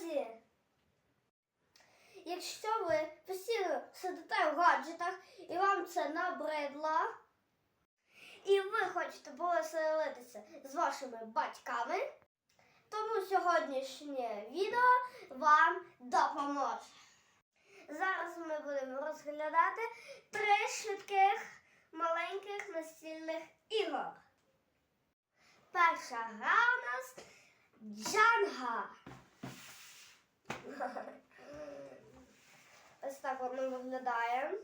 Друзі, якщо ви постійно сидите в гаджетах і вам це набридло, і ви хочете повеселитися з вашими батьками, тому сьогоднішнє відео вам допоможе. Зараз ми будемо розглядати три швидких маленьких настільних ігор. Перша гра у нас Джанга. Ось так воно виглядає.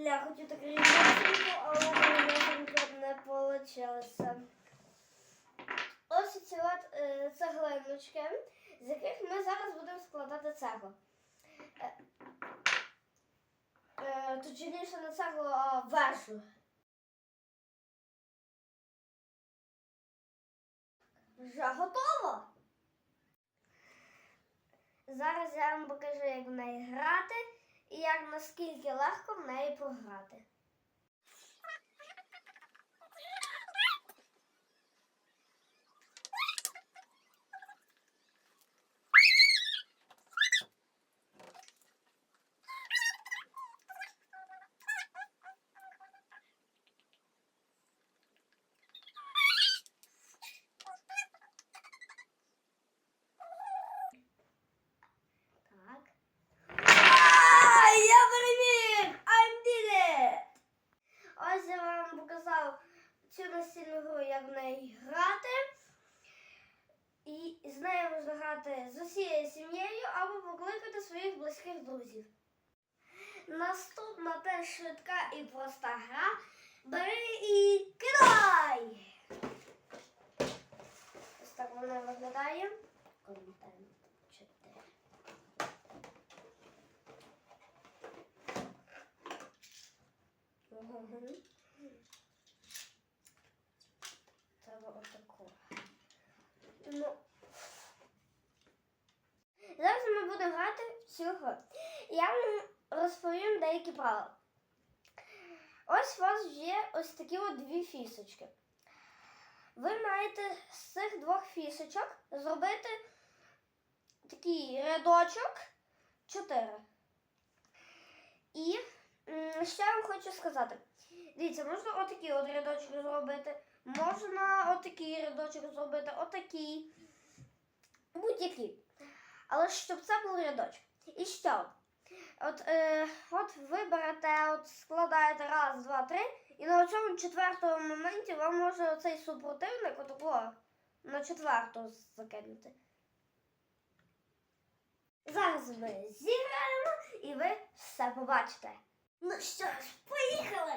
Ля, хочу так рівнесенько, але не вийшло. Ось ці от е, цеглиночки, з яких ми зараз будемо складати цеглу. Е, е, точніше не цеглу, а вежу. Вже готово. Зараз я вам покажу, як в неї грати і як наскільки легко в неї програти. Так. А, Я переміг! I did it! Ось я вам показав цю настільну гру, як в неї грати. І з нею можна грати з усією сім'єю або покликати своїх друзів. Наступна теж швидка і проста гра. Бери і кидай! Ось так вона виглядає. Контент 4. Мгм. Треба отаку. Ну. Зараз ми будемо грати в. Я вам розповім деякі правила. Ось у вас є ось такі от дві фісочки. Ви маєте з цих двох фісочок зробити такий рядочок 4. І що я вам хочу сказати. Дивіться, можна отакий от рядочок зробити, можна отакий рядочок зробити, отакий. Будь-який. Але щоб це був рядочок. І що? От, е, от ви берете, от складаєте раз, два, три, і на цьому четвертому моменті вам може оцей супротивник отако на четверту закинути. Зараз ми зіграємо і ви все побачите. Ну що ж, поїхали!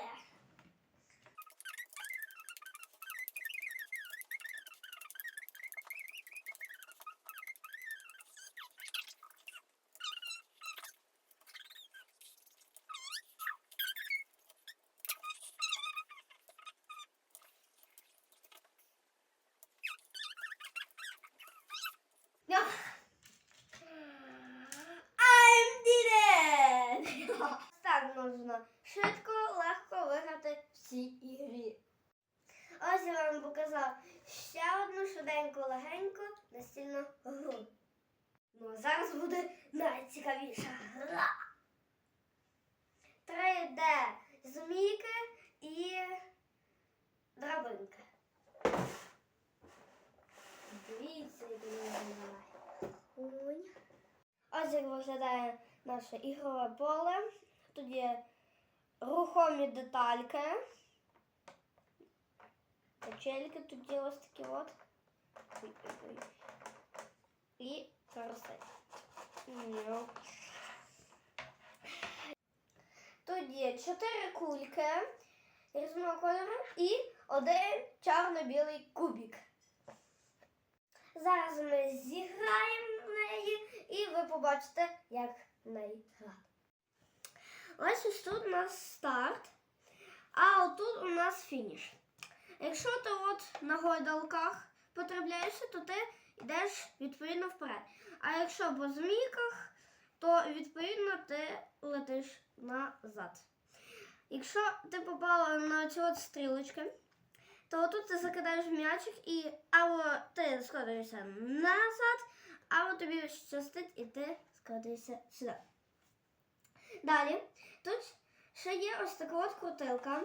Можна швидко, легко виграти в цій ігрі. Ось я вам показав ще одну швиденьку, легеньку настільну гру. Ну, а зараз буде найцікавіша гра. 3D змійки і драбинки. Дивіться, як виглядають. Ось як виглядає наше ігрове поле. Тут є рухомі детальки. Качельки тут є ось такі от. І карусель. Тут є чотири кульки різного кольору і один чорно-білий кубик. Зараз ми зіграємо в неї і ви побачите, як в неї грати. Ось тут у нас старт, а отут у нас фініш. Якщо ти от на гойдалках потрапляєшся, то ти йдеш відповідно вперед. А якщо по змійках, то відповідно ти летиш назад. Якщо ти попала на ці от стрілочки, то тут ти закидаєш м'ячик і або ти складаєшся назад, або тобі щастить і ти складаєшся сюди. Далі, тут ще є ось така от крутилка.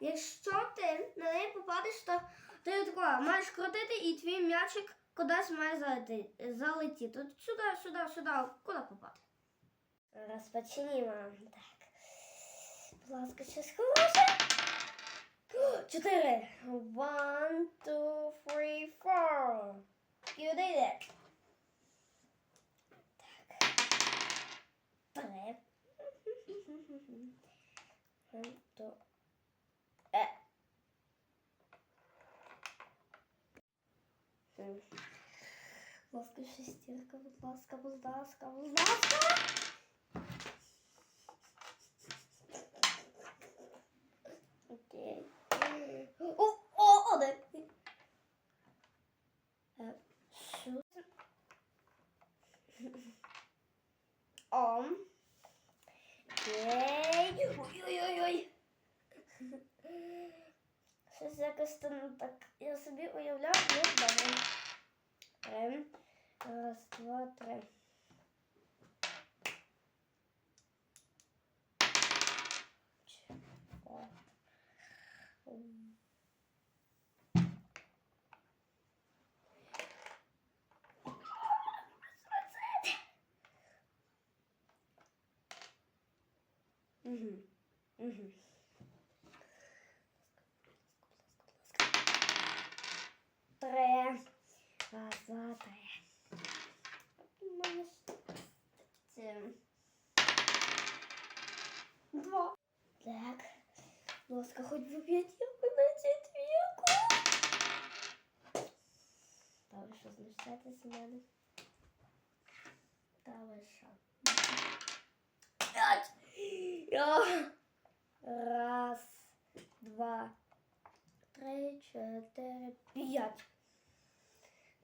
Якщо ти на неї попадеш, то ти тако маєш крутити і твій м'ячик кудись має залетіти. залетіти. От сюди, сюди, сюди, куди попати. Розпочнімо. Так. Будь ласка, щось хороше. Чотири. One, two, three, four. You did it. Так. Три. Е. Будь ласка, шестерка, будь ласка, будь ласка, ласка. Щось якось там так. Я собі уявляю, ну добре. Три. Раз, два, три. О. Угу. Три. Раз, два, три. У мене ж це Два. Так. Будь ласка, хоч би п'ятірку на четвірку. Та ви що, знущаєтесь з мене? Та ви що? П'ять. Я. Раз, два, три, чотири, п'ять.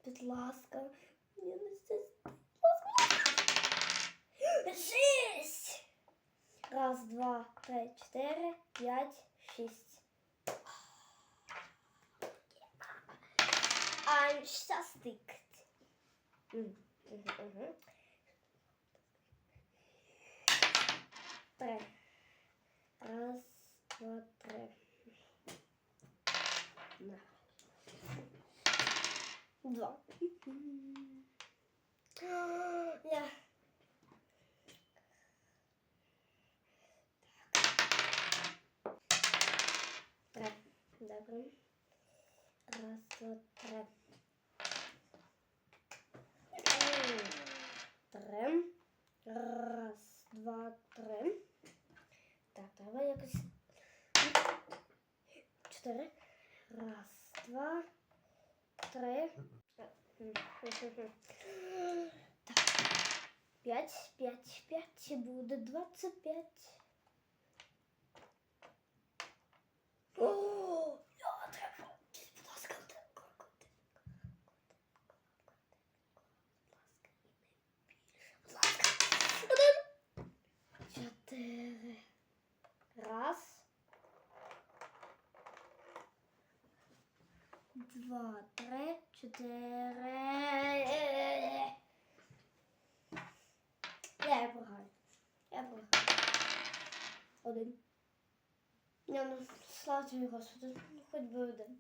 Будь ласка, мені не здесь. Будь ласка. Шість. Раз, два, три, чотири, п'ять, шість. I'm щастик. Мгм, мгм, мгм. Три. Раз, два, три. Два. Я. Три. Добре. Раз, два, три. Три. Раз, два, три. Так, треба якось. Чотири. Раз, два, три. П'ять, п'ять, п'ять. Буде двадцять п'ять. О, я треба. Раз. Два, чотири. Я програю. Я програю. Один. Я ну, слава тобі, Господи, ну, хоч би один.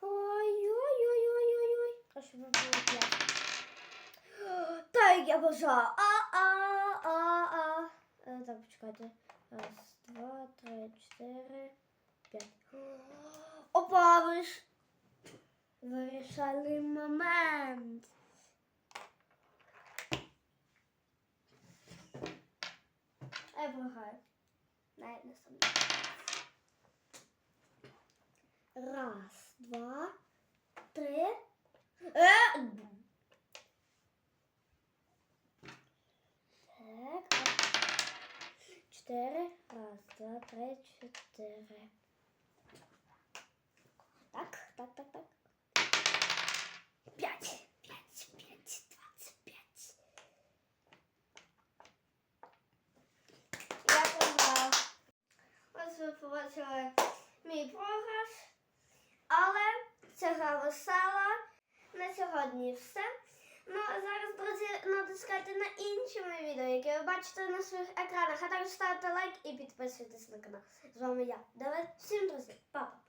Ой-ой-ой-ой-ой-ой. А щоб було п'ять. Так, я бажаю. А-а-а-а. Е, Так, почекайте. Раз, два, три, чотири, п'ять. Опа, виш. Вирішальний момент. Я програю. Навіть не сумніваюся. Раз, два, три. Е! Так. чотири. Раз, два, три, чотири. Так, так, так, так. П'ять. П'ять, п'ять, двадцять п'ять. Я програв. Ось ви побачили мій програш. Але ця гра весела. На сьогодні все. Ну а зараз, друзі, натискайте на інші мої відео, які ви бачите на своїх екранах. А також ставте лайк і підписуйтесь на канал. З вами я, Давид. Всім друзі, папа.